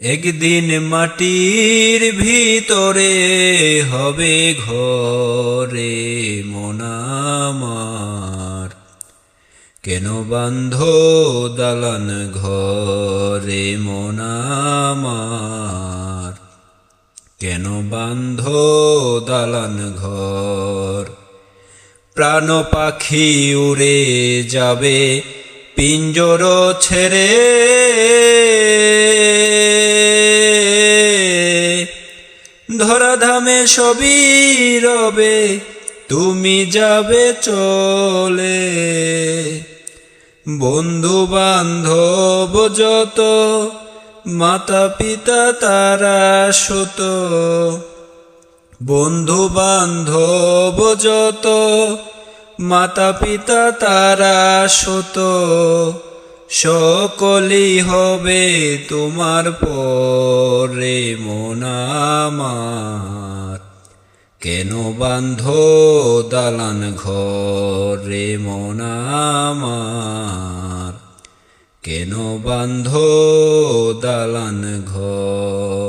একদিন মাটির ভিতরে হবে ঘরে মোনামার কেন বান্ধ দালান ঘরে মোনামার কেন বান্ধ দালান ঘর? প্রাণ পাখি উড়ে যাবে, পিঞ্জর ছেড়ে ধরাধামে সবই রবে, তুমি যাবে চলে। বন্ধু বান্ধব যত মাতা পিতা তারা সত। বন্ধু বান্ধব যত মাতা পিতা তারা সত। সকলই হবে তোমার পরে মোনামার কেন বান্ধ দালান ঘরে মোনামার কেন বান্ধ দালান ঘর